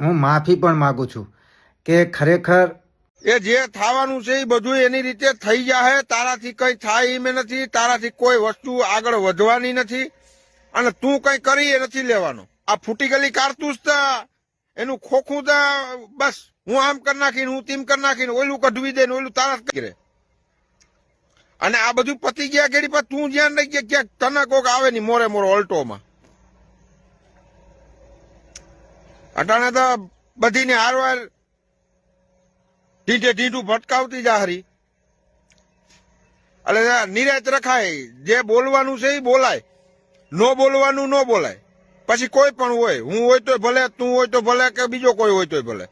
હું માફી પણ માગું છું કે ખરેખર એ જે થવાનું છે એ બધું એની રીતે થઈ જાય તારાથી કઈ થાય એમ નથી. તારાથી કોઈ વસ્તુ આગળ વધવાની નથી. અને તું કઈ કરી એ નથી લેવાનું. આ ફૂટી ગયેલી કારતૂસ એનું ખોખું તો. બસ, હું આમ કરી નાખીને, હું તેમ કરી નાખીને ઓલું કઢવી દે ને ઓલું તારા કરે. અને આ બધું પતી ગયા ઘડી પર તું જ્યાં રહી ગયા ક્યાંક તને કોક આવે નહીં મોરે મોરો અલ્ટોમાં. અટાણે તો બધીને હારવાર ઢીંઢે ઢીંઢું ભટકાવતી જા હરી. એટલે નિરાત રખાય, જે બોલવાનું છે એ બોલાય. નો બોલવાનું નો બોલાય. પછી કોઈ પણ હોય, હું હોય તોય ભલે, તું હોય તો ભલે કે બીજો કોઈ હોય તોય ભલે.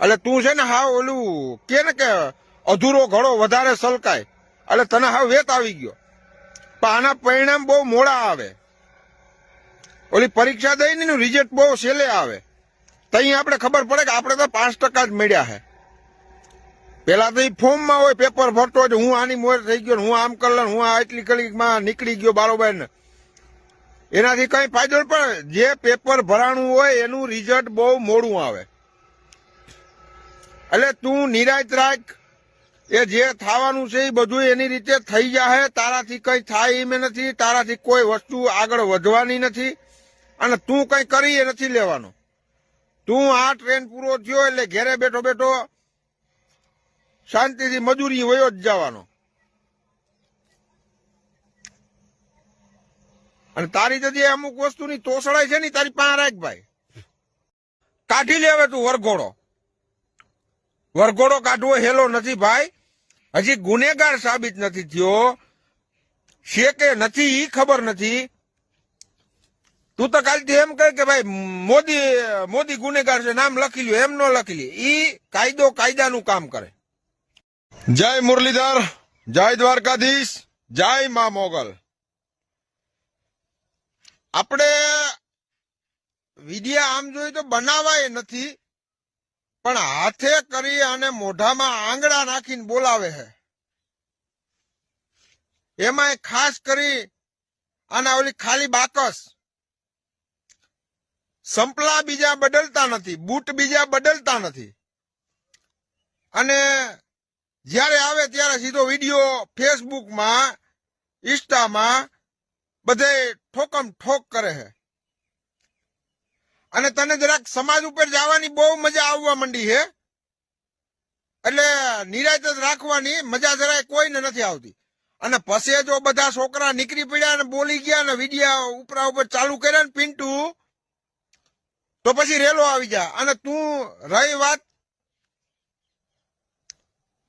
એટલે તું છે ને હા ઓલું, કે ને કે અધૂરો ઘડો વધારે સલકાય. એટલે તને હા વેત આવી ગયો. પણ આના પરિણામ બહુ મોડા આવે. ઓલી પરીક્ષા દઈ ને રિઝલ્ટ બહુ છેલ્લે આવે. તઈ આપણે ખબર પડે કે આપણે તો પાંચ ટકા જ મળ્યા છે પેલા તો એ ફોર્મમાં હોય પેપર ભરતો હોય હું આની મોર થઈ ગયો હું આમ કરી હું આ એટલી કલીમાં નીકળી ગયો બારોબાર ને. એનાથી કઈ ફાયદો પણ જે પેપર ભરાણું હોય એનું રિઝલ્ટ બહુ મોડું આવે. એટલે તું નિરાશ રાખ. એ જે થવાનું છે એ બધું એની રીતે થઈ જાય તારાથી કઈ થાય એમ નથી. તારાથી કોઈ વસ્તુ આગળ વધવાની નથી. અને તું કઈ કરી એ નથી લેવાનું. તું આ ટ્રેન પૂરો થયો એટલે ઘેરે બેઠો બેઠો શાંતિથી મજૂરી વયો જ જવાનો. અને તારી તો જે અમુક વસ્તુની તોસડાય છે ને તારી પાસે રાખ ભાઈ. કાઢી લે હવે તું વરઘોડો. વરઘોડો કાઢવો હેલો નથી ભાઈ. હજી ગુનેગાર સાબિત નથી થયો. છે કે નથી એ ખબર નથી. તું તો કાલથી એમ કહે કે ભાઈ, મોદી મોદી ગુનેગાર છે નામ લખી લ્યો, એમ ન લખી લે. ઈ કાયદો કાયદાનું કામ કરે. જય મુરલીધર, જય દ્વારકાધીશ, જય મા મોગલ. આપણે વિડિયા આમ જોઈએ તો બનાવાય નથી, પણ હાથે કરી અને મોઢામાં આંગળા નાખીને બોલાવે છે. એમાંય ખાસ કરી અને ઓલી ખાલી બાકસ. સંપલા બીજા બદલતા નથી, બૂટ બીજા બદલતા નથી. અને જ્યારે આવે ત્યારે સીધો વીડિયો ફેસબુકમાં, ઇન્સ્ટામાં બધે ઠોકમ ઠોક કરે છે. અને તને જરાક સમાજ ઉપર જવાની બહુ મજા આવવા માંડી છે. એટલે નિરાયત રાખવાની મજા જરાય કોઈને નથી આવતી. અને પછી જો બધા છોકરા નીકળી પડ્યા અને બોલી ગયા અને વિડિયા ઉપરા ઉપર ચાલુ કર્યા ને પિન્ટુ તો પછી રેલો આવી જા. અને તું રહી વાત,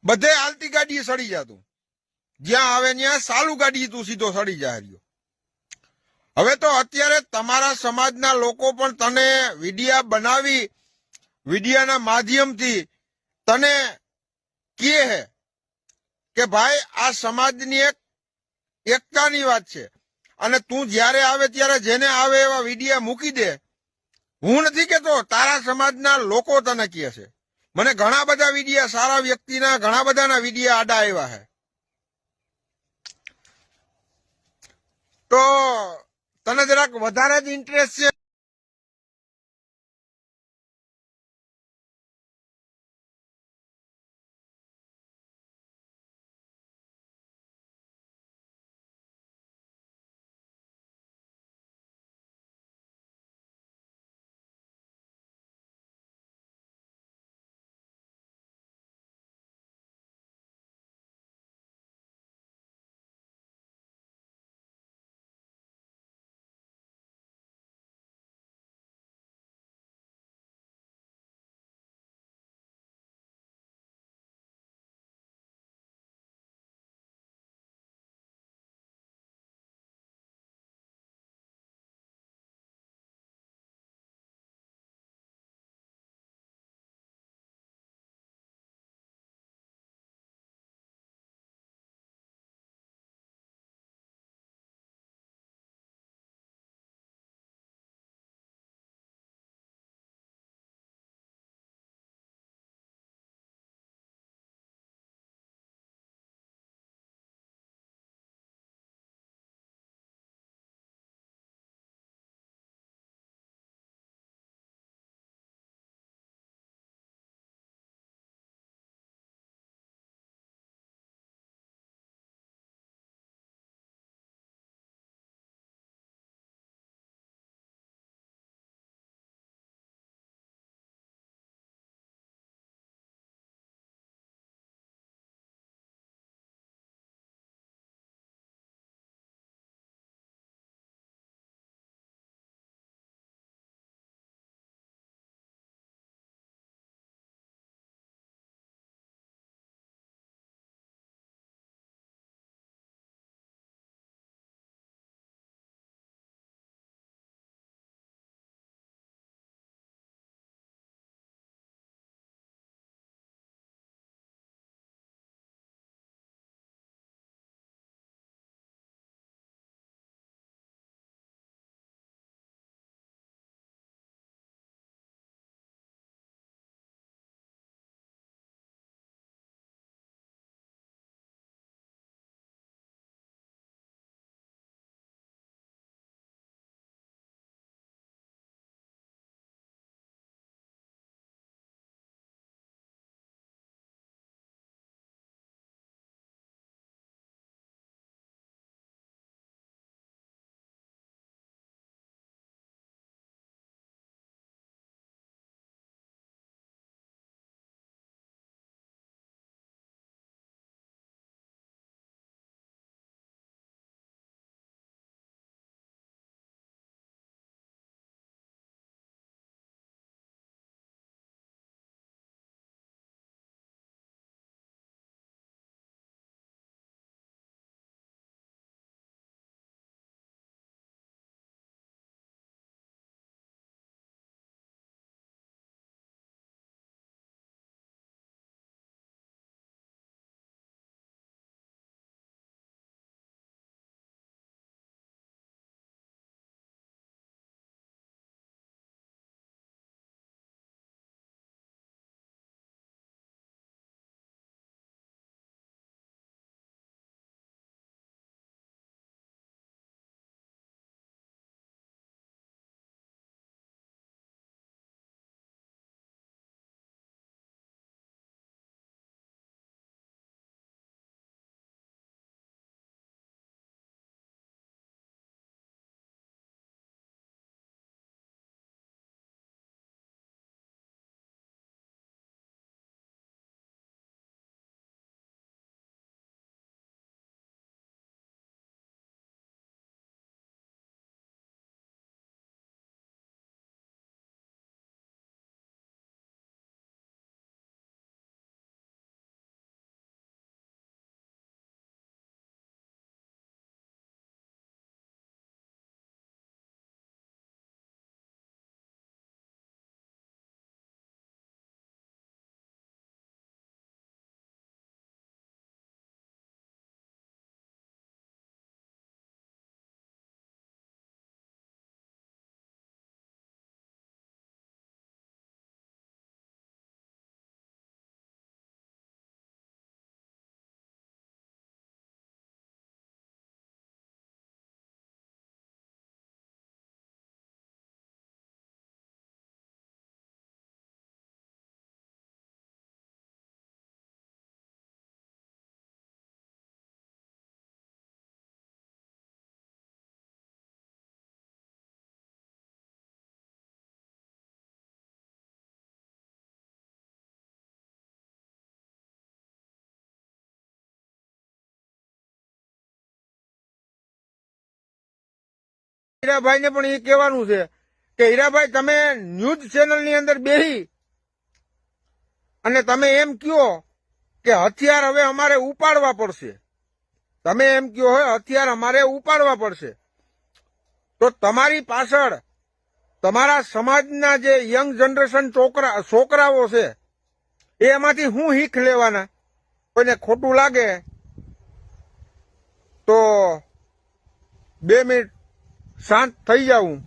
બધે હાલતી ગાડીએ સડી જા તું. જ્યાં આવે ત્યાં સાલું ગાડી તું સીધો સડી જા રહ્યો હવે તો અત્યારે તમારા સમાજના લોકો પણ તને વિડિયા બનાવી, વિડિયાના માધ્યમથી તને કહે હે કે ભાઈ, આ સમાજની એક એકતાની વાત છે. અને તું જ્યારે આવે ત્યારે જેને આવે એવા વિડિયા મૂકી દે હું નથી કેતો, તારા સમાજના લોકો તને કહે છે. મને ઘણા બધા વિડિયા, સારા વ્યક્તિના ઘણા બધાના વિડિયા આડા આવ્યા છે. તો તને જરાક વધારે જ ઇન્ટરેસ્ટ છે? હીરાભાઈને પણ એ કહેવાનું છે કે હીરાભાઈ, તમે ન્યૂઝ ચેનલની અંદર બેહી અને તમે એમ કયો કે હથિયાર હવે અમારે ઉપાડવા પડશે. તમે એમ કયો હોય હથિયાર અમારે ઉપાડવા પડશે. તો તમારી પાછળ તમારા સમાજના જે યંગ જનરેશન છોકરા છોકરાઓ છે, એમાંથી હું હીખ લેવાના? કોઈને ખોટું લાગે? તો બે મિનિટ શાંત થઈ જાઉં.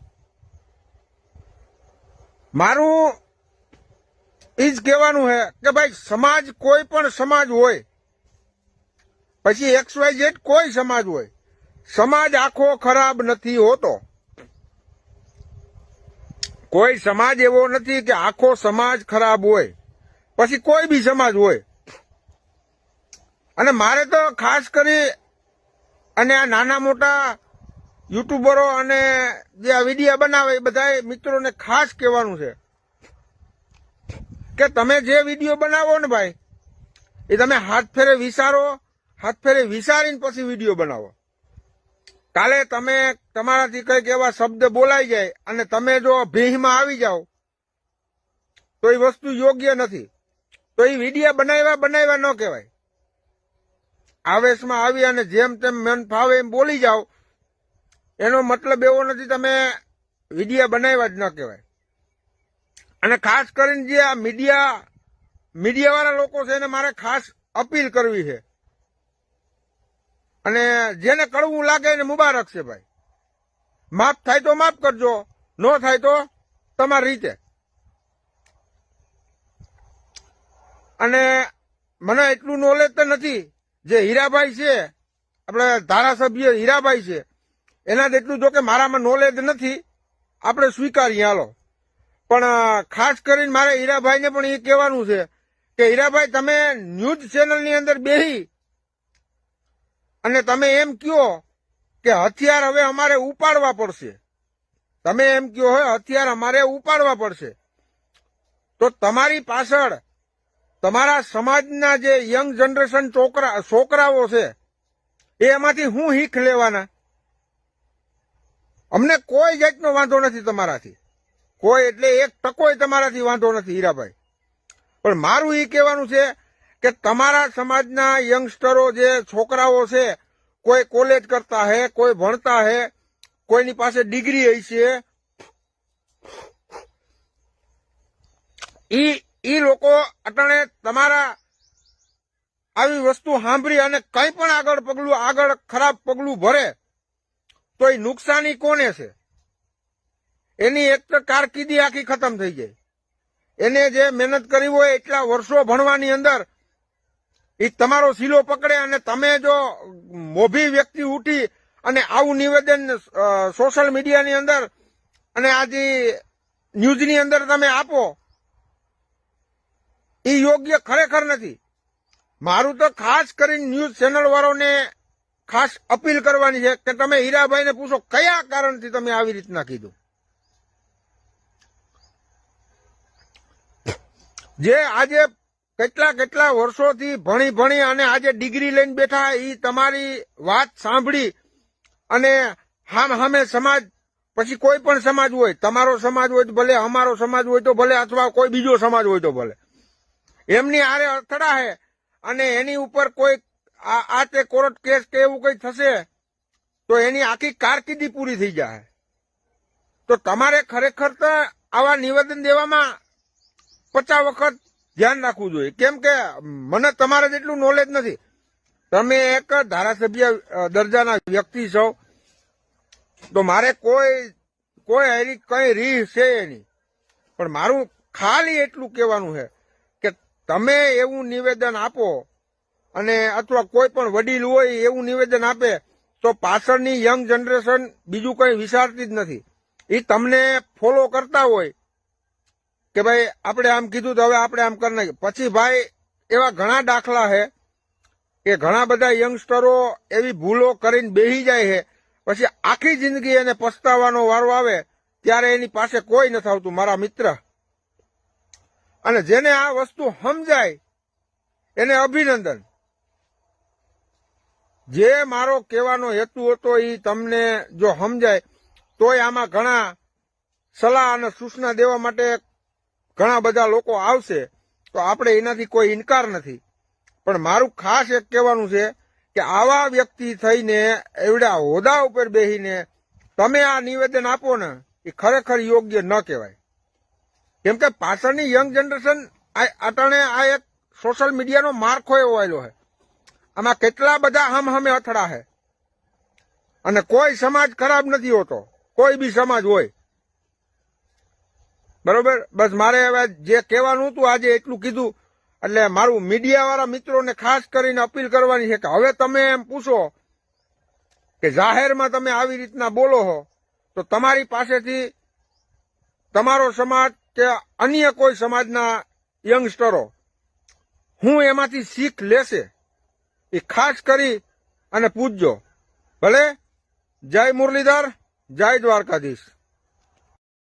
મારું એ જ કહેવાનું છે કે ભાઈ, સમાજ કોઈ પણ સમાજ હોય, પછી એક્સ વાય ઝેડ કોઈ સમાજ હોય, સમાજ આખો ખરાબ નથી હોતો. કોઈ સમાજ એવો નથી કે આખો સમાજ ખરાબ હોય, પછી કોઈ બી સમાજ હોય. અને મારે તો ખાસ કરી અને આ નાના મોટા યુટ્યુબરો અને જે આ વિડીયા બનાવે એ બધા મિત્રોને ખાસ કહેવાનું છે કે તમે જે વીડિયો બનાવો ને ભાઈ, એ તમે હાથ ફેરે વિચારો, હાથ ફેરે વિચારીને પછી વીડિયો બનાવો. કાલે તમે તમારાથી કંઈક એવા શબ્દ બોલાઈ જાય અને તમે જો ભીહમાં આવી જાઓ, તો એ વસ્તુ યોગ્ય નથી. તો એ વિડીયા બનાવ્યા બનાવ્યા ન કહેવાય. આવેશમાં આવી અને જેમ તેમ મન ફાવે એમ બોલી જાઓ એનો મતલબ એવો નથી તમે વિડીયા બનાવ્યા જ ન કહેવાય. અને ખાસ કરીને જે આ મીડિયા, મીડિયાવાળા લોકો છે એને મારે ખાસ અપીલ કરવી છે. અને જેને કડવું લાગે એને મુબારક છે ભાઈ. માફ થાય તો માફ કરજો, ન થાય તો તમારી રીતે. અને મને એટલું નોલેજ તો નથી, જે હીરાભાઈ છે, આપણે ધારાસભ્ય હીરાભાઈ છે એના જેટલું જો કે મારામાં નોલેજ નથી. આપણે સ્વીકારીએ, હાલો. પણ ખાસ કરીને મારે હીરાભાઈને પણ એ કહેવાનું છે કે, હીરાભાઈ, તમે ન્યૂઝ ચેનલની અંદર બેહી અને તમે એમ કહો કે હથિયાર હવે અમારે ઉપાડવા પડશે. તમે એમ કહો હોય હથિયાર અમારે ઉપાડવા પડશે. તો તમારી પાછળ તમારા સમાજના જે યંગ જનરેશન છોકરા છોકરાઓ છે એ એમાંથી હું હીખ લેવાના? અમને કોઈ જાતનો વાંધો નથી તમારાથી. કોઈ એટલે એક ટકોય તમારાથી વાંધો નથી હીરાભાઈ. પણ મારું એ કહેવાનું છે કે તમારા સમાજના યંગસ્ટરો જે છોકરાઓ છે, કોઈ કોલેજ કરતા હે, કોઈ ભણતા હે, કોઈની પાસે ડિગ્રી હઈ છે, ઈ ઈ લોકો અટાણે તમારા આવી વસ્તુ સાંભળી અને કંઈ પણ આગળ પગલું, આગળ ખરાબ પગલું ભરે તો એ નુકસાની કોને છે? એની એક તો કારકિર્દી આખી ખતમ થઈ જાય એને જે મહેનત કરી હોય એટલા વર્ષો ભણવાની અંદર એ તમારો શીલો પકડે અને તમે જો મોભી વ્યક્તિ ઉઠી અને આવું નિવેદન સોશિયલ મીડિયાની અંદર અને આજે ન્યૂઝની અંદર તમે આપો, એ યોગ્ય ખરેખર નથી. મારું તો ખાસ કરીને ન્યૂઝ ચેનલ વાળાને ખાસ અપીલ કરવાની છે કે તમે હીરાભાઈને પૂછો કયા કારણથી તમે આવી રીતના કીધું? જે આજે કેટલા કેટલા વર્ષોથી ભણી ભણી અને આજે ડિગ્રી લઈને બેઠા એ તમારી વાત સાંભળી અને હામ હામે સમાજ, પછી કોઈ પણ સમાજ હોય, તમારો સમાજ હોય તો ભલે, અમારો સમાજ હોય તો ભલે, અથવા કોઈ બીજો સમાજ હોય તો ભલે. એમની આરે અથડા હે અને એની ઉપર કોઈ આ તે કોર્ટ કેસ કે એવું કઈ થશે, તો એની આખી કારકિર્દી પૂરી થઈ જાય તો તમારે ખરેખર તો આવા નિવેદન દેવામાં પચાસ વખત ધ્યાન રાખવું જોઈએ. કેમ કે મને તમારે જેટલું નોલેજ નથી. તમે એક ધારાસભ્ય દરજાના વ્યક્તિ છો, તો મારે કોઈ કોઈ એની કઈ રીહ છે એની. પણ મારું ખાલી એટલું કહેવાનું છે કે તમે એવું નિવેદન આપો અને અથવા કોઈ પણ વડીલ હોય એવું નિવેદન આપે, તો પાછળની યંગ જનરેશન બીજું કંઈ વિચારતી જ નથી. એ તમને ફોલો કરતા હોય કે ભાઈ, આપણે આમ કીધું તો હવે આપણે આમ કરી નાખીએ. પછી ભાઈ, એવા ઘણા દાખલા છે કે ઘણા બધા યંગસ્ટરો એવી ભૂલો કરીને બેહી જાય છે. પછી આખી જિંદગી એને પસ્તાવાનો વારો આવે, ત્યારે એની પાસે કોઈ નથી આવતું, મારા મિત્ર. અને જેને આ વસ્તુ સમજાય, એને અભિનંદન. જે મારો કહેવાનો હેતુ હતો એ તમને જો સમજાય, તોય આમાં ઘણા સલાહ અને સૂચના દેવા માટે ઘણા બધા લોકો આવશે, તો આપણે એનાથી કોઈ ઇનકાર નથી. પણ મારું ખાસ એક કહેવાનું છે કે આવા વ્યક્તિ થઈને, એવડા હોદ્દા ઉપર બેસીને તમે આ નિવેદન આપો ને, એ ખરેખર યોગ્ય ન કહેવાય. કેમ કે પાછળની યંગ જનરેશન અટાણે આ એક સોશિયલ મીડિયાનો માર્ખો એવો આવેલો છે આમાં કેટલા બધા હમ હમે અથડા હે? અને કોઈ સમાજ ખરાબ નથી હોતો. કોઈ બી સમાજ હોય. બરોબર? બસ મારે હવે જે કહેવાનું હતું આજે એટલું કીધું. એટલે મારું મીડિયાવાળા મિત્રોને ખાસ કરીને અપીલ કરવાની છે કે હવે તમે એમ પૂછો કે જાહેરમાં તમે આવી રીતના બોલો છો તો તમારી પાસેથી તમારો સમાજ કે અન્ય કોઈ સમાજના યંગસ્ટરો, હું એમાંથી શીખ લેશે? એ ખાસ કરી અને પૂછજો ભલે? જય મુરલીધર જય દ્વારકાધીશ.